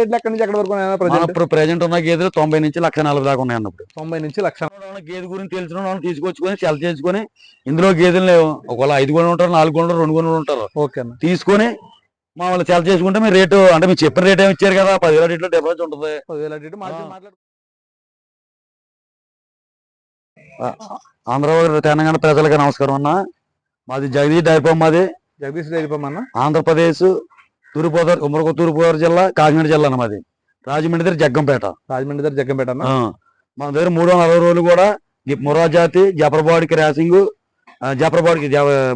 ఎక్కడి నుంచి ఎక్కడ వరకు ఇప్పుడు ప్రెజెంట్ ఉన్న గేదెలు తొంభై నుంచి లక్ష నలభై దాకా ఉన్నాయి అన్నప్పుడు. తొంభై నుంచి లక్ష గేదె గురించి తెలిసిన వాళ్ళని తీసుకొచ్చుకొని సెల్ చేసుకొని ఇందులో గేదెలు లేవు. ఒకవేళ ఐదు కొన్ని ఉంటారు నాలుగు ఉంటారు రెండు కొన్ని ఉంటారు. ఓకే అన్న. తీసుకొని మామూలు సెల్ చేసుకుంటే మీరు రేటు అంటే మీరు చెప్పిన రేట్ ఏమి ఇచ్చారు కదా? పదివేల రేట్లో డిపాజిట్ ఉంటుంది. పదివేల అటు ఇటు మార్జిన్ ఆ. మాట్లాడు ఆంధ్ర తెలంగాణ ప్రజలకు నమస్కారం అన్న. మాది జగదీష్ డైపం మాది. జగదీష్ డైరీ ఫామ్ అన్న? ఆంధ్రప్రదేశ్ తూర్పుగోదావరి ఉమ్మడి తూర్పుగోదావరి జిల్లా కాకినాడ జిల్లా అన్న మాది. రాజమండ్రి దగ్గర జగ్గంపేట. రాజమండ్రి దగ్గర జగ్గంపేట అన్న? ఆ. మన దగ్గర మూడు వందల అరవై రోజులు కూడా ఈ ముర్రా జాతి జఫర్బాడికి ర్యాసింగ్ జఫర్బాడికి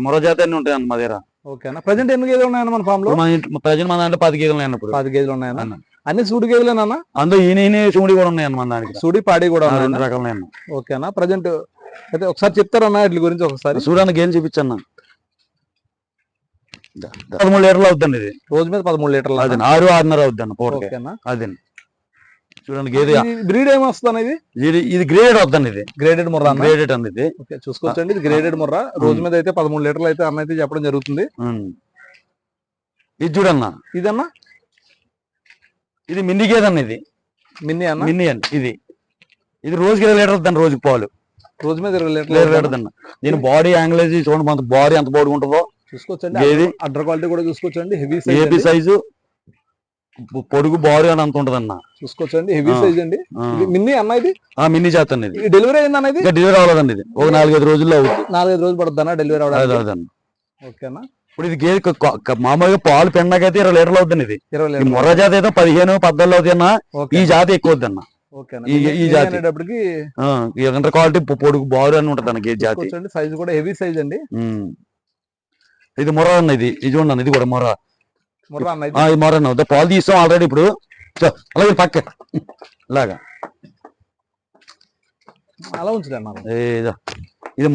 ముర్రా జాతి అన్ని ఉంటాయి అన్న మా దగ్గర. ఓకే అన్న. ప్రజెంట్ ఎన్ని గేదెలు ఉన్నాయన్న మన ఫామ్లో ఇప్పుడు మన ఇంట్లో ప్రజెంట్ మన దాంట్లో పది గేదెలు ఉన్నాయి ఇప్పుడు. పది గేదెలు ఉన్నాయన్న. అన్న. అన్ని సూడి గేదెలేనన్న అందులో ఈయన ఈయన చూడి కూడా ఉన్నాయి అన్న మన దానికి. సూడి పాడి కూడా ఆ, రెండు ఉన్నాయన్న. రకాలు ఉన్నాయి అన్న. ఓకే అన్న. ప్రజెంట్ అయితే ఒకసారి చెప్తారన్న వీటి గురించి ఒకసారి. చూడన్న గేలు చూపించన్న. పదమూడు లీటర్లు అవుతుంది ఇది. రోజు మీద పదమూడు లీటర్లు అది ఆరు ఆరున్నర పూటకి అన్న. అది చూడండి గేదె. బ్రీడ్ ఏమొస్తుంది ఇది ఇది ఇది గ్రేడెడ్ అవుతుంది ఇది. గ్రేడెడ్ ముర్రా అన్న? గ్రేడెడ్ అంది ఇది. ఓకే చూసుకోవచ్చండి. ఇది గ్రేడెడ్ ముర్రా. రోజు మీద అయితే పదమూడు లీటర్లు అయితే అన్న అయితే చెప్పడం జరుగుతుంది. ఇది చూడన్న. ఇదన్నా? ఇది మిన్ని గేదె అన్న ఇది. మిన్ని అన్న? మిన్ని అండి ఇది. ఇది రోజుకి ఇరవై లీటర్ దాన్ని రోజుకి పాలు. రోజు మీద ఇరవై లీటర్లు లీటర్ దీని బాడీ యాంగిల్ చూడండి మన బాడీ ఎంత బాడీ ఉంటుందో. చూసుకోవచ్చండి. అండర్ క్వాలిటీ కూడా చూసుకోవచ్చండి. హెవీ ఏపీ సైజ్ పొడుగు బాడీ అని అంత ఉంటది అన్న చూసుకోవచ్చండి హెవీ. సైజ్ అండి. మిన్ని అన్న ఇది? ఆ మిన్ని ఇది. ఈ డెలివరీ అయింది అన్న ఇది? డెలివరీ అవ్వలేదండి ఇది. ఒక నాలుగైదు రోజుల్లో అవుతుంది నాలుగైదు రోజులు పడుతుంది అన్న. డెలివరీ అదన్న ఓకేనా ఇప్పుడు ఇది గేదె మామూలుగా పాలు పెండకైతే ఇరవై లీటర్లు అవుతుంది ఇది. మొర్ర జాతి అయితే పదిహేను పద్నాలుగు అవుతుంది అన్న. ఓకే ఈ జాతి ఎక్కువ అవుతుంది అన్న. ఓకేనా ఈ- జాతి. క్వాలిటీ పొడుగు బారు అని ఉంటది అన్న గేదె జాతి. సైజ్ కూడా హెవీ సైజ్ అండి. ఇది మొర్ర అన్న ఇది. ఇది చూడండి ఇది కూడా ఆ, ఇది మొర్ర అన్న. పాలు తీస్తాం ఆల్రెడీ ఇప్పుడు. సో, అలాగే పక్క. ఇలాగా. అలా ఏ, ఇదో.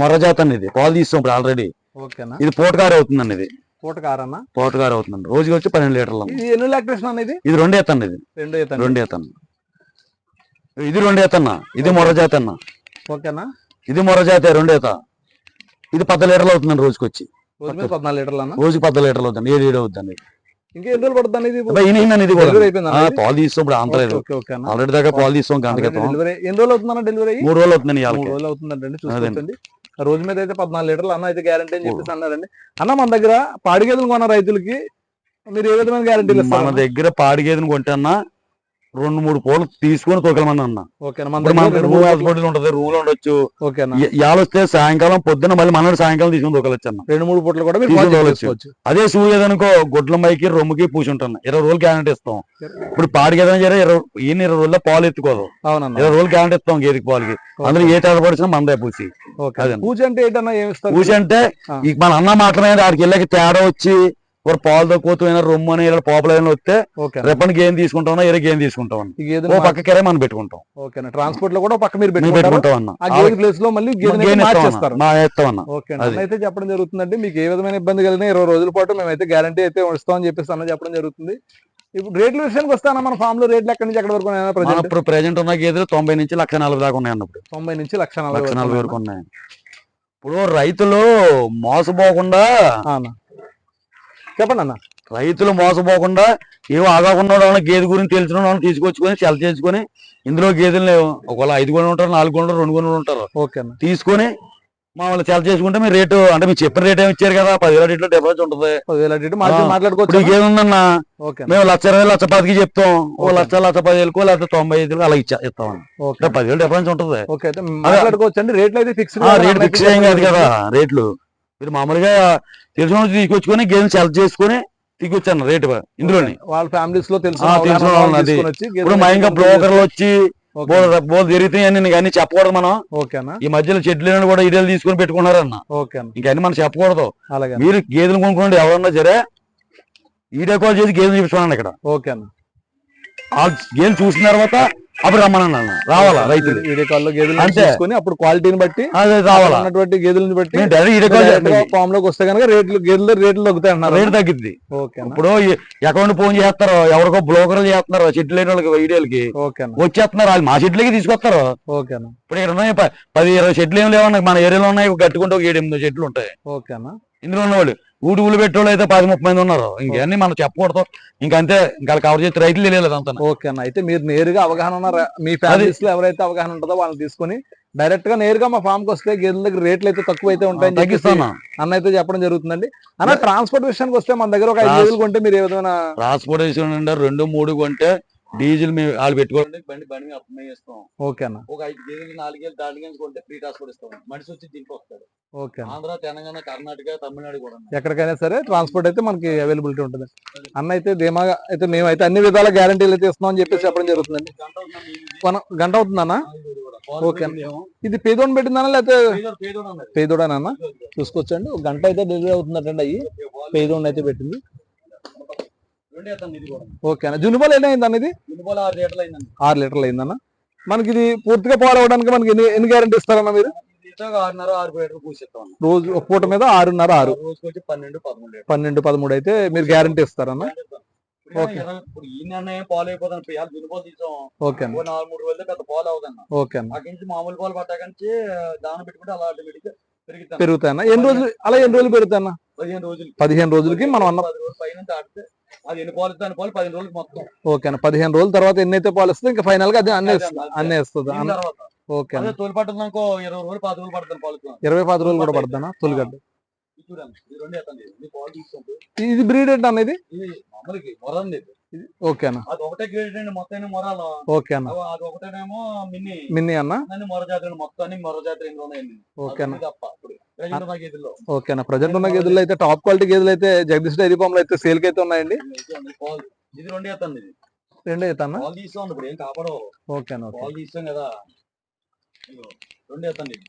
మొర్ర జాతి అన్న ఇది. పాలు తీస్తాం ఇప్పుడు ఆల్రెడీ ఓకేనా? ఇది పోటకారు అవుతుందండి ఇది. పూట కారన్న పోటకారు అవుతుందండి రోజుకి వచ్చి పన్నెండు లీటర్లు. ఇది ఎన్ని లాక్టేషన్ అన్న ఇది? ఇది రెండు ఎత్తండి ఇది. రెండు అవుతాను రెండు ఎత్తన్న ఇది రెండు ఎత్తన్న ఇది మొర్ర జాతి అన్న. ఓకేనా? ఇది మొర్ర జాతి రెండు ఎత్త. ఇది పది లీటర్లు అవుతుందండి రోజుకి వచ్చి. రోజు మీద పద్నాలుగు లీటర్లు అన్న? రోజుకి పది లీటర్లు అవుతుంది ఏడు ఏడు అవుతుంది. రోజులు పడుతుంది ఇది? ఈయన ఇది కూడా. పాలు తీస్తాం ఇప్పుడు అంతలేదు ఓకే ఓకే అన్న. ఆల్రెడీ దాకా పాలు తీస్తాం గంట క్రితం డెలివరీ. ఎన్ని రోజులు అవుతుందన్న డెలివరీ? మూడు రోజులు అవుతుందండి మూడు రోజులు అవుతుందండి రోజు మీద అయితే పద్నాలుగు లీటర్లు అన్న అయితే గ్యారంటీ అని చెప్పేసి అన్నారండి. అన్న మన దగ్గర పాడి గేదెలు కొన్న రైతులకి మీరు ఏ విధమైన గ్యారంటీలు మన దగ్గర పాడి గేదెని కొంటే అన్న రెండు మూడు పూలు తీసుకొని తోకలమని అన్న. రూమ్ మూడు హాస్పిటల్ ఉంటది రూమ్లో ఉండొచ్చు ఇవాళ వస్తే సాయంకాలం పొద్దున్న మళ్ళీ మనోడు సాయంకాలం తీసుకొని తోకలొచ్చు అన్న. రెండు మూడు పూటలు కూడా అదే సూర్యదనుకో గుడ్ల మైకి రొమ్ముకి పూసి ఉంటాను ఇరవై రోజులు గ్యారంటీ ఇస్తాం. ఇప్పుడు పాడి జర ఇరవై ఈయన ఇరవై రోజుల్లో పాలు ఎత్తుకోదు. ఇరవై రోజులు గ్యారంటీ ఇస్తాం గేదెకి పాలకి. అందులో ఏ తేడా పడిచినా మందే పూసి. పూజ అంటే పూసి అంటే మన అన్న మాటలమైన ఆడికి వెళ్ళకి తేడా వచ్చి ఒక పాలు తక్కువ రొమ్ము అని ఇలా పాపులైన్ వస్తే ఓకే. రేపటి గేమ్ తీసుకుంటాం ఇరవై గేమ్ తీసుకుంటాం ఓ పక్క కిరాయి మనం పెట్టుకుంటాం. ఓకేనా ట్రాన్స్పోర్ట్లో కూడా పక్క మీరు పెట్టుకుంటాం అన్న ప్లేస్లో మళ్ళీ అయితే ఓకే చెప్పడం జరుగుతుందండి. మీకు ఏ విధమైన ఇబ్బంది కలిగినా ఇరవై రోజుల పాటు మేమైతే గ్యారంటీ అయితే ఇస్తామని చెప్పేసి అన్న చెప్పడం జరుగుతుంది. ఇప్పుడు రేట్ల విషయానికి వస్తానా? మన ఫామ్లో రేట్లు ఎక్కడి నుంచి ఎక్కడి వరకు ఇప్పుడు ప్రెజెంట్ ఉన్న గేదెలు తొంభై నుంచి లక్ష నలభై దాకా ఉన్నాయి అన్నప్పుడు తొంభై నుంచి లక్ష నలభై లక్ష వరకు ఉన్నాయి ఇప్పుడు రైతులు మోసపోకుండా చెప్పండి అన్న. రైతులు మోసపోకుండా ఏవో ఆగాకుండా వాళ్ళని గేదె గురించి తెలిసిన వాళ్ళని తీసుకొచ్చుకొని సెల్ చేసుకొని ఇందులో గేదెలు లేవు. ఒకవేళ ఐదు కొన్ని ఉంటారు నాలుగు కొన్ని రెండు కొన్ని ఉంటారు. ఓకే అన్న. తీసుకొని మామూలు సెల్ చేసుకుంటే మీరు రేటు అంటే మీరు చెప్పిన రేట్ ఏమి ఇచ్చారు కదా పదివేల రేట్లో డిపాజిట్ ఉంటుంది. పదివేల. ఇప్పుడు మాట్లాడుకోవచ్చు అన్న. మేము లక్ష ఇరవై లక్ష పదికి చెప్తాం. ఓ. లక్ష లక్ష పదివేలకు లేకపోతే తొంభై ఐదులకు అలా ఇచ్చా ఇస్తాం పదివేలు డిఫరెన్స్ ఉంటుంది. ఓకే అయితే మాట్లాడుకోవచ్చు అండి రేట్లు అయితే ఫిక్స్ రేట్ ఫిక్స్ ఏం కాదు కదా రేట్లు. మీరు మామూలుగా తెలిసిన వాళ్ళు తీసుకొచ్చుకొని గేదెని సెలెక్ట్ చేసుకొని తీసుకొచ్చాను రేటు ఇందులోని. వాళ్ళ ఫ్యామిలీస్లో తెలుసు తెలిసిన. ఇప్పుడు మా ఇంకా బ్రోకర్లు వచ్చి నీకు అన్ని చెప్పకూడదు మనం. ఓకే అన్న. ఈ మధ్యలో చెట్లు కూడా ఇదేలు తీసుకొని పెట్టుకున్నారన్న ఓకే అన్న. ఇంకా అన్ని మనం చెప్పకూడదు. మీరు గేదెలు కొనుక్కోండి ఎవరన్నా సరే వీడియో కాల్ చేసి గేదెలు చూపించుకోండి ఇక్కడ. ఓకే అన్న. ఆ గేదెలు చూసిన తర్వాత అప్పుడు రమ్మనండి అన్న. రావాలా రైతులు? వీడియో కాల్లో గేదెలు. తీసుకొని అప్పుడు క్వాలిటీని బట్టి రావాలా? గేదెలను బట్టి ఫామ్లోకి వస్తే కనుక రేట్లు గేదెలు రేట్లు తగ్గుతాయి అన్నారు రేటు అన్న. ఇప్పుడు అకౌంట్ ఫోన్ చేస్తారు ఎవరికో బ్రోకర్లు చేస్తున్నారు చెట్లు లేని వాళ్ళకి వీడియోలకి వచ్చేస్తున్నారు వాళ్ళు మా చెట్లకి తీసుకొస్తారు. ఇప్పుడు ఇక్కడ ఉన్నాయి పది ఇరవై చెట్లు ఏం లేవన్నా మన ఏరియాలో ఉన్నాయి కట్టుకుంటే ఒక ఏడు ఎనిమిది చెట్లు ఉంటాయి. ఓకే అన్న. ఇందులో ఉన్నవాళ్ళు. ఊటి ఊళ్ళు పెట్టేవాళ్ళు అయితే పది ముప్పై మంది ఉన్నారు. ఇంకన్నీ మనం చెప్పకూడదు. ఇంకంతే ఇంకా కవర్ చేస్తే రైతులు తెలియలేదు అంతా. ఓకే అన్న. అయితే మీరు నేరుగా అవగాహన ఉన్న ర- మీ ఫ్యామిలీస్లో ఎవరైతే అవగాహన ఉంటుందో వాళ్ళని తీసుకొని డైరెక్ట్గా నేరుగా మా ఫామ్కి వస్తే గేదెల దగ్గర రేట్లు అయితే తక్కువ అయితే ఉంటాయని చెప్పేసి తగ్గిస్తాను అన్న. అయితే చెప్పడం జరుగుతుందండి. అన్న ట్రాన్స్పోర్ట్ విషయానికి వస్తే మన దగ్గర ఒక ఐదు కొంటే మీరు ఏ విధమైన ట్రాన్స్పోర్టేషన్ రెండు మూడు కొంటే డీజిల్ మేము వాళ్ళు పెట్టుకోండి బండి బండి మేము ఇస్తాం. ఓకే అన్న. ఒక ఐదు గేదెలు నాలుగేళ్ళు దాటిగా కొంటే ఫ్రీ ట్రాన్స్పోర్ట్ ఇస్తాం. మనిషి వచ్చి దీంట్లో వస్తాడు. ఓకే ఆంధ్ర తెలంగాణ కర్ణాటక తమిళనాడు కూడా. ఎక్కడికైనా సరే ట్రాన్స్పోర్ట్ అయితే మనకి అవైలబిలిటీ ఉంటుంది. అన్న అయితే ధీమాగా అయితే మేమైతే అన్ని విధాల గ్యారంటీలు అయితే ఇస్తున్నాం అని చెప్పేసి చెప్పడం జరుగుతుందండి. గంట అవుతుందన్న ఓకే. ఇది లేకపోతే పేదోడు- పేదోడు అన్నది. పేదోడేనన్నా పేదోడు. చూసుకోవచ్చండి. ఒక గంట అయితే డెలివరీ అవుతుందంటండి అయ్యి. పాలు పేదోడిని అయితే పెట్టింది రెండే అతను ఇది కూడా ఓకే అన్న. జునుబాల్ ఎన్ని అయింది అన్న ఇది? ఆరు లీటర్లు అయిందన్న. మనకి ఇది పూర్తిగా పాలు అవడానికి మనకి ఎన్ని ఎన్ని గ్యారంటీ ఇస్తారన్న మీరు. రోజు ఒక పూట మీద ఆరున్నర ఆరు. పన్నెండు పదమూడు లీటర్లు. పన్నెండు పదమూడు అయితే మీరు గ్యారంటీ ఇస్తారన్న. ఓకే. పాలు ఓకే మామూలు పాలు దాన పెట్టుకుంటే అలా ఆటోమేటిక్ పెరుగుతాయన్న ఎన్ని రోజులు అలా ఎన్ని రోజులు పెరుగుతాయన్న పదిహేను రోజులు. పదిహేను రోజులకి మనం అన్న అది ఎన్ని పాలు ఇస్తాను పాలు పదిహేను రోజులు మొత్తం. ఓకే అన్న. పదిహేను రోజుల తర్వాత ఎన్నైతే పాలు వస్తుంది ఇంకా ఫైనల్గా అదే అన్నీ ఇస్తుంది అన్నీ ఇస్తుంది దీని తర్వాత. ఓకే అన్న. అదే తోలు పట్టుకున్నాకో ఇరవై రోజులు పది రోజులు పడుతుంది పాలు ఇరవై పది రోజులు కూడా పడుతుందా? తొలిగడ్డ ఇది బ్రీడ్ ఏంటి అన్న ఇది. ఓకే అన్న. అది ఒకటే గ్రేడ్ అండి మొత్తం మొరాలు. ఓకే అన్న. అది ఒకటేనేమో మిన్ని. మిన్ని అన్న? మొర జాతులు మొత్తం మొర ఎన్ని ఉన్నాయండి. ఓకే అన్న. తప్ప. ఇప్పుడు ఓకే అన్న ప్రజెంట్ ఉన్న గేదెలు అయితే టాప్ క్వాలిటీ గేదెలు అయితే జగదీష్ డైరీ ఫామ్లో అయితే సేల్కి అయితే ఉన్నాయండి? ఇది పాలు. ఇది రెండు ఎత్తండి ఇది. రెండు అయితే అన్న పాలు తీస్తాం ఇప్పుడు. ఏం కాపాడవు. ఓకే అన్న ఓకే. పాలు తీస్తాం కదా. ఇదిగో, రెండు ఎత్తండి ఇది.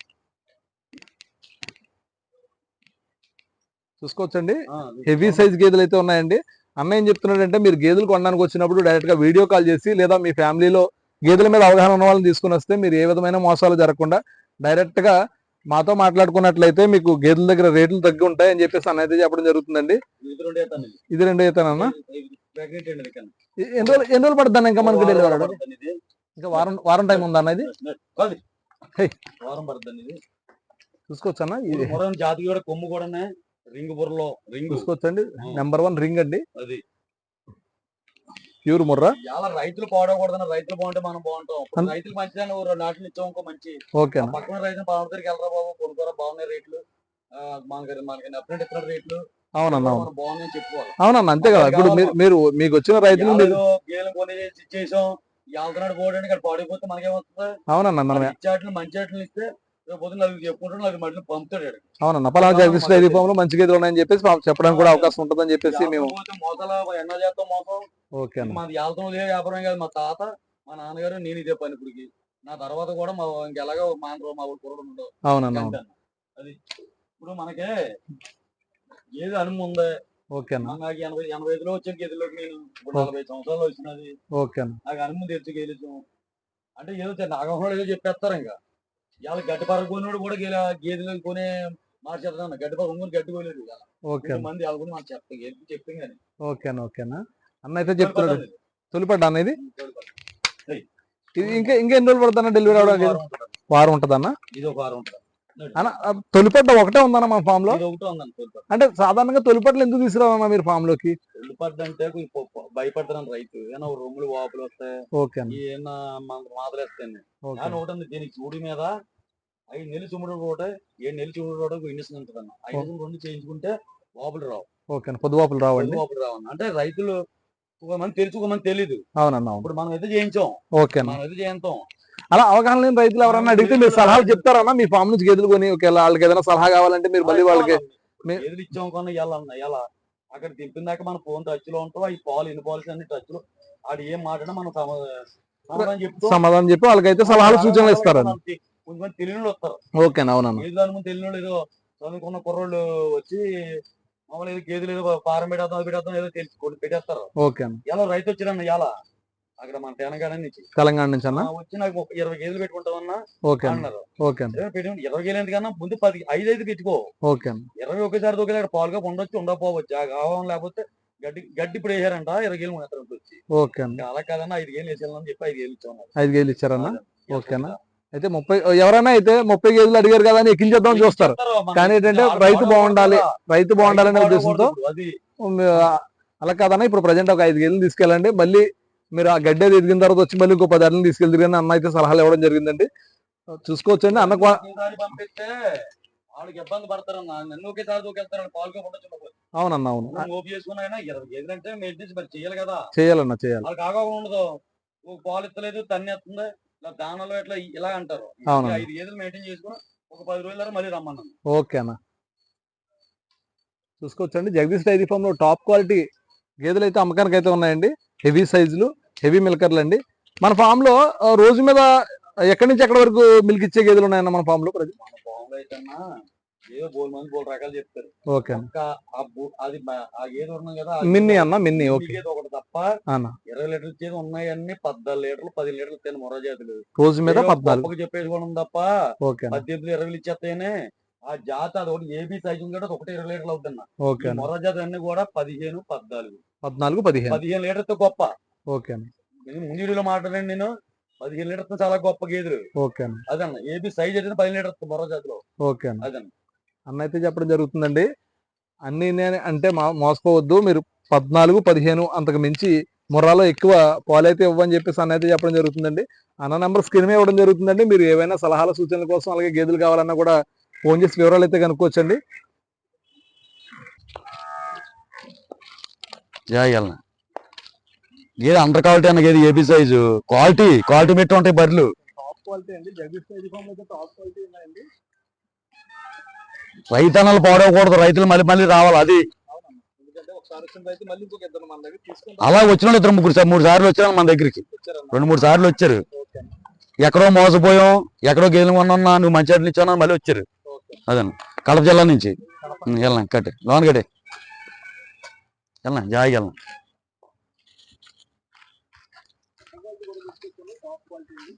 చూసుకోవచ్చండి? హెవీ సైజ్ గేదెలు అయితే ఉన్నాయండి. అన్న ఏం చెప్తున్నాడంటే మీరు గేదెలు కొనడానికి వచ్చినప్పుడు డైరెక్ట్గా వీడియో కాల్ చేసి లేదా మీ ఫ్యామిలీలో గేదెల మీద అవగాహన ఉన్న వాళ్ళని తీసుకుని వస్తే మీరు ఏ విధమైన మోసాలు జరగకుండా డైరెక్ట్గా మాతో మాట్లాడుకున్నట్లయితే మీకు గేదెల దగ్గర రేట్లు తగ్గి ఉంటాయి అని చెప్పేసి అన్న అయితే చెప్పడం జరుగుతుందండి. ఇది రెండు కింద. ఎన్ని రోజులు ఎన్ని రోజులు పడుతుంది ఇంకా మనకి వారం డెలివరీ. ఇంకా వారం వారం టైం ఉందా అన్న ఇది. వారం పడుతుంది చూసుకోవచ్చు అన్న? ఇది జాతి కూడా కొమ్ము కూడా రింగ్ బుర్రలో రింగ్. చూసుకోవచ్చండి. నెంబర్ వన్ రింగ్ అండి. అది. ప్యూర్ ముర్రా? ఇలా రైతులు పాడకూడదని రైతులు బాగుంటే మనం బాగుంటాం. రైతులు మంచిదని నాట్లు ఇచ్చాం మంచి. ఓకే. పక్కన రైతులు పలానా దగ్గరికి వెళ్ళరా బాబు? కొనుక్కోరా బాగున్నాయి రేట్లు. మనకి మనకి నప్పినట్టు ఇస్తున్న రేట్లు. అవునన్న బాగున్నాయని చెప్పుకోవాలి. అవునన్న అంతే కదా. ఇప్పుడు మీరు మీకు వచ్చిన రైతులు గేదెలు కొని ఇచ్చేసాం. యావతనాడు పోవడానికి పాడైపోతే మనకేమవుతుంది అవునన్న మనం ఇచ్చేట్లు మంచి ఆటలు ఇస్తే పొద్దున్న చెప్పుకుంటాడు మళ్ళీ పంపుతాడు ఈడకి. అవునన్న పలానా జగదీష్ డైరీ ఫామ్లో మంచి గేదెలు ఉన్నాయని చెప్పేసి పాపం చెప్పడానికి కూడా అవకాశం ఉంటుందని చెప్పేసి మేము ఎన్న చేస్తాం మోసం. ఓకే మాది లేదు వ్యాపారం కాదు మా తాత మా నాన్నగారు నేను ఇదే పని ఇప్పటికి. నా తర్వాత కూడా మా ఇంకెలాగో మా నాన్న మా ఊరు కుర్రోడు ఉండవు అవునన్న. అది ఇప్పుడు మనకే ఏది అనుము ఉంది? ఓకే నాకు ఎనభై ఎనభై ఐదులో వచ్చాను గేదెలోకి నేను. నలభై సంవత్సరాలు వచ్చినది. ఓకే నాకు అనుమతి తెచ్చి గెలిచాం అంటే ఏదో నాగమోహన్ ఏదో చెప్పేస్తారు ఇంకా. ఇవాళ గడ్డి పరగొనివాడు కూడా గేల గేదెలు కొనే మార్చేస్తాను గడ్డి పరగొని గడ్డి కోలేదు ఓకే మంది వాళ్ళ గురించి మనం చెప్తాం. చెప్తాం కానీ. ఓకే అన్న ఓకే అన్న. అయితే చెప్తున్నాడు. తొలిపడ్డ అన్న ఇది? ఇది ఇంకా ఇంకా ఎన్ని రోజులు పడుతుందన్న డెలివరీ అవడానికి? వారం ఉంటుందన్న. ఇది ఒక వారం ఉంటుంది తొలిపడ్డ ఒకటే ఉందన్న మన ఫామ్లో అంటే సాధారణంగా తొలిపట్లు ఎందుకు తీసుకురావన్నా మీరు ఫామ్లోకి తొలిపడ్డ అంటే భయపడతాను రైతు. ఏమన్నా రొమ్ములు వాపులు వస్తాయి ఓకే అన్న. ఈ ఏమన్నా మన మాదలు వస్తాయి ఓకే కానీ ఒకటి ఉంది దీనికి చూడి మీద ఐదు నెలలు చుమ్ముడు కూడా ఏడు నెలలు చుమ్ముడు కూడా ఉంటుంది అన్న ఐదు రెండు చేయించుకుంటే వాపులు రావు. ఓకే అన్న పొద్దువాపులు రావండి. వాపులు రావు. అంటే రైతులు ఒక మంది తెలుసు తెలీదు. అవునన్న అవును. ఇప్పుడు మనం అయితే చేయించాం. ఓకే మనం అయితే చేయించాం. అలా అవగాహన లేని రైతులు ఎవరన్నా అడిగితే మీరు సలహాలు చెప్తారన్నా మీ ఫామ్ నుంచి గేదెలు కొని ఒకవేళ వాళ్ళకి ఏదైనా సలహా కావాలంటే మీరు మళ్ళీ వాళ్ళకి మీ- ఏది ఇచ్చాం కొన్న ఇవ్వాలన్న ఇలా అక్కడ దింపిన దాకా మన ఫోన్ టచ్లో ఉంటాం ఈ పాలు ఎన్ని పాలసీ అన్ని టచ్లో? ఆడు ఏం మాట్లాడినా మనం సమా- సమాధానం చెప్తాం సమాధానం చెప్పి వాళ్ళకైతే సలహాలు సూచనలు ఇస్తారన్న కొంతమంది తెలియని వస్తారు. ఓకే అవునన్న. ఏదో అనుకుని తెలియని వాళ్ళు ఏదో చదువుకున్న కుర్రోళ్ళు వచ్చి మామూలు ఏదో గేదెలు ఏదో ఫారం పెట్టేద్దాం పెట్టేద్దాం ఏదో తెలిసి కొట్టి పెట్టేస్తారు. ఓకే ఎలా రైతు వచ్చిరన్న ఇలా అక్కడ మన తెలంగాణ నుంచి. తెలంగాణ నుంచి అన్న? వచ్చి నాకు ఇరవై గేదెలు పెట్టుకుంటామన్నా ఓకే అన్న. అన్నారు. ఓకే అన్న. "ఏ, పెట్టుకో, ఇరవై గేదెలు ఎందుకన్నా ముందు పది ఐదు ఐదు పెట్టుకో. ఓకే అన్న. ఇరవై ఒకేసారి దొరికి అక్కడ పాలుగా ఉండొచ్చు ఉండకపోవచ్చు. ఆ కావం లేకపోతే గడ్డి గడ్డి ఇప్పుడు వేసారంట ఇరవై గేలు మాత్రం వచ్చి. ఓకే అలా కాదన్నా ఐదు గేలు వేసేయాలని చెప్పి ఐదు గేలు ఇచ్చాను ఐదు గేలు ఇచ్చారన్న? ఓకేనా? అయితే ముప్పై ఎవరైనా అయితే ముప్పై గేదెలు అడిగారు కదా అని ఎక్కించేద్దాం చూస్తారు. కానీ ఏంటంటే రైతు బాగుండాలి. రైతు బాగుండాలనే ఉద్దేశంతో అలా కాదన్న ఇప్పుడు ప్రజెంట్ ఒక ఐదు గేదెలు తీసుకెళ్ళండి. మళ్ళీ మీరు ఆ గడ్డి అది ఎదిగిన తర్వాత వచ్చి మళ్ళీ ఇంకో పది అడ్లను తీసుకెళ్తారు కానీ అన్న అయితే సలహాలు ఇవ్వడం జరిగిందండి. చూసుకోవచ్చండి. అన్న పంపిస్తే వాళ్ళకి ఇబ్బంది పడతారన్న. నన్ను ఒకేసారి దూకెళ్తారని అవునన్న అవును. ఓపి చేసుకున్నా మెయింటెన్స్ మరి చేయాలి కదా. చేయాలన్న చేయాలి. వాళ్ళకి ఆగకుండా ఉండదు. పాలు ఇస్తలేదు తన్ని ఎత్తుంది. ఇలా దానాలు ఎట్లా ఇలా అంటారు. అవును. ఐదు గేదెలు మెయింటైన్ చేసుకుని ఒక పది రోజుల మళ్ళీ రమ్మన్నాను ఓకే అన్న. చూసుకోవచ్చండి. జగదీష్ డైరీ ఫామ్లో టాప్ క్వాలిటీ గేదెలు అయితే అమ్మకానికి అయితే ఉన్నాయండి. హెవీ సైజులు. హెవీ మిల్కర్లు అండి. మన ఫామ్లో రోజు మీద ఎక్కడి నుంచి ఎక్కడి వరకు మిల్క్ ఇచ్చే గేదెలు ఉన్నాయన్న మన ఫామ్లో మన ఏదో బోల్ మంది బోల్ రకాలు చెప్తారు. ఓకే ఆ బు- అది మ- ఆ గేదె ఉన్నాం కదా మిన్ని అన్న మిన్ని మిన్ని ఓకే. గేదె ఒకటి తప్ప ఇరవై లీటర్లు ఇచ్చేది ఉన్నాయన్ని పద్నాలుగు లీటర్లు పది లీటర్లు మొర జాతులు రోజు మీద పద్నాలుగు. గొప్పగా చెప్పేసుకోవడం తప్ప పద్దెనిమిది ఇరవై ఇచ్చేస్తేనే ఆ జాత అది ఒకటి ఏబీ సైజు ఒకటి ఇరవై లీటర్లు అవుతున్నా మొర జాతి అన్ని కూడా పదిహేను పద్నాలుగు. పద్నాలుగు పదిహేను. పదిహేను లీటర్తో గొప్ప. ఓకే అన్న. ముందు వీడియోలో మాట్లాడండి నేను. పదిహేను లీటర్తో చాలా గొప్ప గేదెలు. ఓకే అన్న. అదన్న ఏబీ సైజ్ అయితే పది లీటర్ మొర జాతిలో. ఓకే అన్న. అదన్న. అన్న అయితే చెప్పడం జరుగుతుందండి. అన్ని నేను అంటే మా మోసపోవద్దు మీరు పద్నాలుగు పదిహేను అంతకు మించి ముర్రాలో ఎక్కువ పాలైతే ఇవ్వని చెప్పేసి అన్న అయితే చెప్పడం జరుగుతుందండి. అన్న నెంబర్ స్క్రీన్ మీద ఇవ్వడం జరుగుతుందండి. మీరు ఏవైనా సలహాల సూచనల కోసం అలాగే గేదెలు కావాలన్నా కూడా ఫోన్ చేసి వివరాలు అయితే కనుక్కోవచ్చండి. జాయిల్న గేదె అండర్ క్వాలిటీ అన్న గేదె ఏబీ సైజు క్వాలిటీ క్వాలిటీ పెట్టి ఉంటాయి బర్రెలు. ఉన్నాయండి. రైతన్నలు పాడవకూడదు. రైతులు మళ్ళీ మళ్ళీ రావాలి. అది వచ్చిన అలా వచ్చిన ఇద్దరు ముగ్గురు సార్. మూడు సార్లు వచ్చారు మన దగ్గరికి. రెండు మూడు సార్లు వచ్చారు. ఎక్కడో మోసపోయాం. ఎక్కడో గేదెలు కొన్నా. నువ్వు మంచి అడ్లు ఇచ్చావు మళ్ళీ వచ్చారు. అదన్న. కడప జిల్లా నుంచి. వెళ్ళాం కట్టే లోన్ కట్టే. వెళ్ళాం జాయికి వెళ్ళాం top quality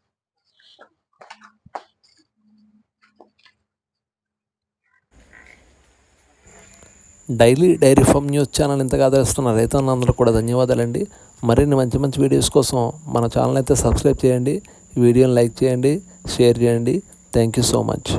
daily dairy farm news channel ఇంతగా ఆదరిస్తున్న రైతన్నలందరూ కూడా ధన్యవాదాలండి. మరిన్ని మంచి మంచి వీడియోస్ కోసం మన ఛానల్ అయితే సబ్స్క్రైబ్ చేయండి. వీడియోని లైక్ చేయండి షేర్ చేయండి. Thank you so much.